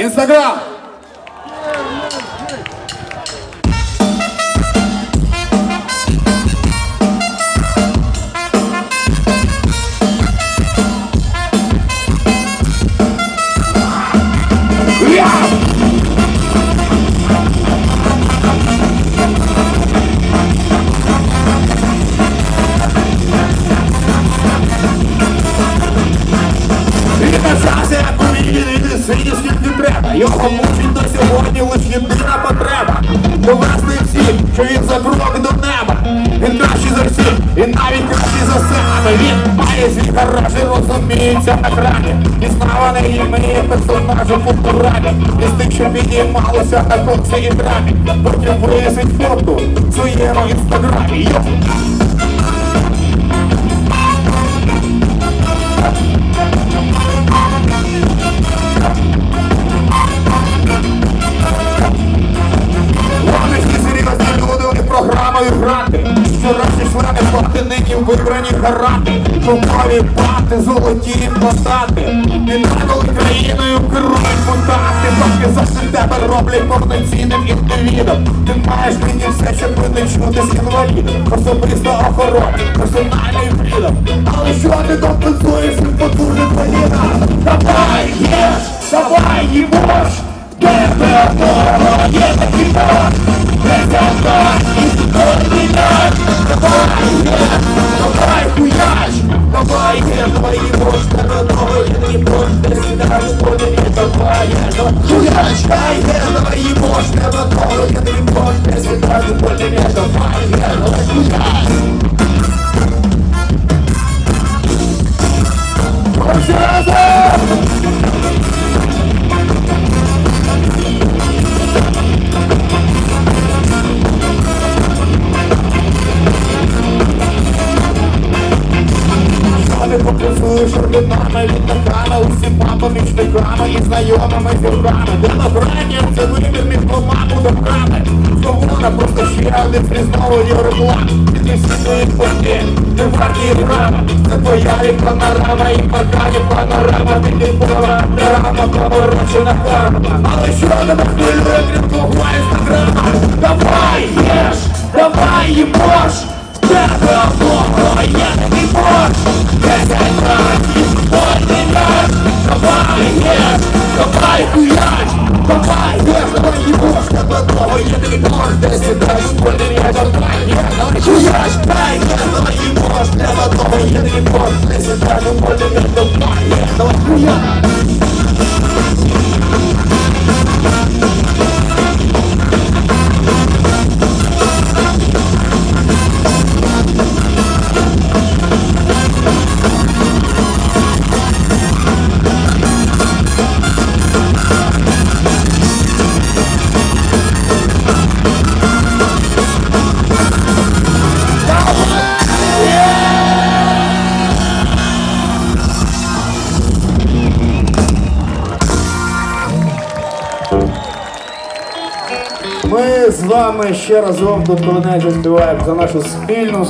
Інстаграм. Він Довести всім, що він за крок до неба. Він кращий за всіх, і навіть кращий за себе. Він має свій гараж і розуміється на крані. І слава не імені персонажу у І Із тих, що підіймалося на коксі і драмі. Потім висить фото в своєму інстаграмі. Йо! Члени нині вибрані гарати. Шумові пати, золоті імплантати. Інколи країною керують мутанти. Поки за тебе роблять повноцінним індивідом. Ти маєш нині все, щоб не чути з інвалідом. Особисто охорона, персональний фрідом. Але що ти компенсуєш від потужних Давай, є, давай, хуяч, дай, є, давай, їмош, тебе одного є такий не просто координат. Давай, є, давай, хуяч. Всі попрацюєш ординами, літаками, усіма помічниками і знайомими зірками. Демократія – це вибір між двома мудаками. Свобода просто ще один знову реклам. Ти всі твої ти варті права. Це твоя і панорама, і покає панорама. Ти типова драма, поворочена карма. Але що тебе хвилює, крім твого інстаграма? Давай, єш, давай, їбош! Тебе одного є Єш, давай, хуяч їбош Тебе одного є такий борщ Десять разів координат Давай, єш, давай, хуяч Дай, Тебе одного є такий борщ Десять разів координат Давай, єш, давай, хуяч Ми з вами ще разом тут коли заспіваємо за нашу спільну